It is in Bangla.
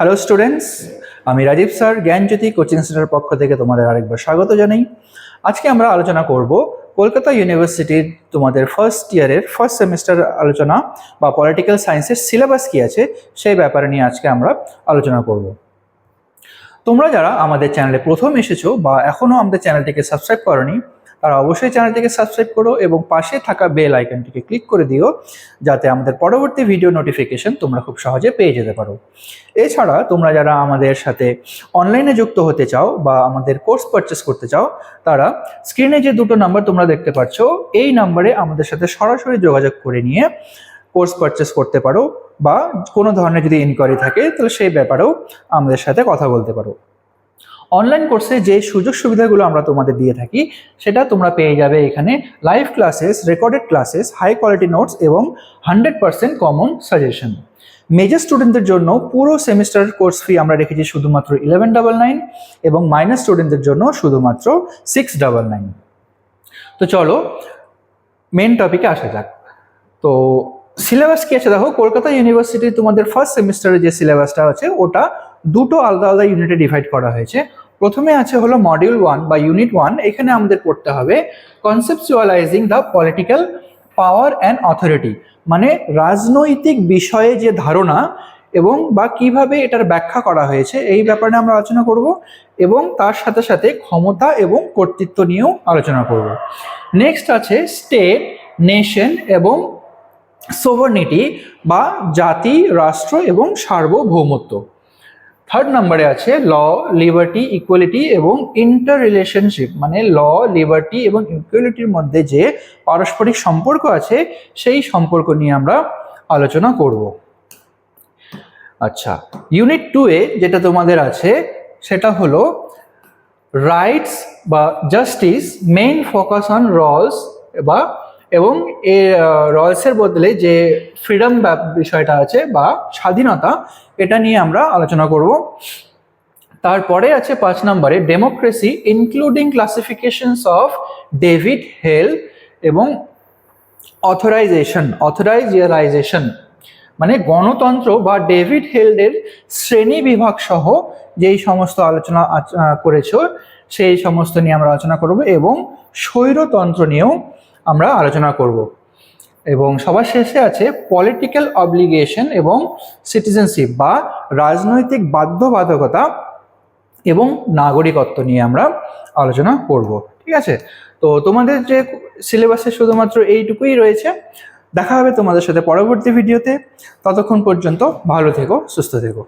হ্যালো স্টুডেন্টস আমি রাজীব স্যার, জ্ঞানজ্যোতি কোচিং সেন্টারের পক্ষ থেকে তোমাদের আরেকবার স্বাগত জানাই। আজকে আমরা আলোচনা করব কলকাতা ইউনিভার্সিটির তোমাদের ফার্স্ট ইয়ারের ফার্স্ট সেমিস্টার আলোচনা বা পলিটিক্যাল সায়েন্সের সিলেবাস কী আছে, সেই ব্যাপারে নিয়ে আজকে আমরা আলোচনা করব। তোমরা যারা আমাদের চ্যানেলে প্রথম এসেছ বা এখনও আমাদের চ্যানেলটিকে সাবস্ক্রাইব করনি তারা অবশ্যই চ্যানেলটিকে সাবস্ক্রাইব করো এবং পাশে থাকা বেল আইকনটিকে ক্লিক করে দিও, যাতে আমাদের পরবর্তী ভিডিও নোটিফিকেশন তোমরা খুব সহজে পেয়ে যেতে পারো। এছাড়া তোমরা যারা আমাদের সাথে অনলাইনে যুক্ত হতে চাও বা আমাদের কোর্স পারচেস করতে চাও, তারা স্ক্রিনে যে দুটো নাম্বার তোমরা দেখতে পাচ্ছ এই নাম্বারে আমাদের সাথে সরাসরি যোগাযোগ করে নিয়ে কোর্স পারচেস করতে পারো বা কোনো ধরনের যদি ইনকোয়ারি থাকে, তাহলে সেই ব্যাপারেও আমাদের সাথে কথা বলতে পারো। অনলাইন কোর্সে যে সুযোগ সুবিধাগুলো আমরা তোমাদের দিয়ে থাকি, সেটা তোমরা পেয়ে যাবে এখানে live classes recorded classes high quality notes এবং hundred percent common suggestion major স্টুডেন্টদের জন্য পুরো সেমিস্টার কোর্স ফি আমরা রেখেছি শুধুমাত্র ইলেভেন ডাবল নাইন এবং মাইনাস স্টুডেন্টদের জন্য শুধুমাত্র সিক্স ডাবল নাইন তো চলো মেন টপিকে আসা যাক। তো সিলেবাস কি আছে? দেখো, কলকাতা ইউনিভার্সিটির তোমাদের ফার্স্ট সেমিস্টারে যে সিলেবাসটা আছে, ওটা দুটো আলাদা আলাদা ইউনিটে ডিভাইড করা হয়েছে। প্রথমে আছে হলো মডিউল ওয়ান বা ইউনিট ওয়ান এখানে আমাদের পড়তে হবে conceptualising the political power and authority মানে রাজনৈতিক বিষয়ে যে ধারণা এবং বা কীভাবে এটার ব্যাখ্যা করা হয়েছে, এই ব্যাপারে আমরা আলোচনা করব এবং তার সাথে সাথে ক্ষমতা এবং কর্তৃত্ব নিয়েও আলোচনা করব। নেক্সট আছে স্টেট নেশন এবং সোভার্নিটি বা জাতি, রাষ্ট্র এবং সার্বভৌমত্ব। থার্ড নাম্বারে আছে ল লিবার্টি ইকুয়ালিটি এবং ইন্টার রিলেশনশিপ মানে ল লিবার্টি এবং ইকুয়ালিটির মধ্যে যে পারস্পরিক সম্পর্ক আছে, সেই সম্পর্ক নিয়ে আমরা আলোচনা করব। আচ্ছা ইউনিট টু এ যেটা তোমাদের আছে, সেটা হলো রাইটস বা justice main focus on Rawls বা এবং এ রয়্যালসের বদলে যে ফ্রিডম বিষয়টা আছে বা স্বাধীনতা এটা নিয়ে আমরা আলোচনা করব। তারপরে আছে পাঁচ নম্বরে democracy including classifications of David Held এবং অথরাইজেশন অথরাইজিয়ালাইজেশন মানে গণতন্ত্র বা ডেভিড হেল্ডের শ্রেণি বিভাগ সহ যেই সমস্ত আলোচনা আহ, সেই সমস্ত নিয়ে আমরা আলোচনা করব এবং স্বৈরতন্ত্র নিয়েও আমরা আলোচনা করব। এবং সবার শেষে আছে পলিটিক্যাল অব্লিগেশন এবং সিটিজেনশিপ বা রাজনৈতিক বাধ্যবাধকতা এবং নাগরিকত্ব নিয়ে আমরা আলোচনা করব। ঠিক আছে? তো তোমাদের যে সিলেবাসে শুধুমাত্র এইটুকুই রয়েছে। দেখা হবে তোমাদের সাথে পরবর্তী ভিডিওতে ততক্ষণ পর্যন্ত ভালো থেকো, সুস্থ থেকো।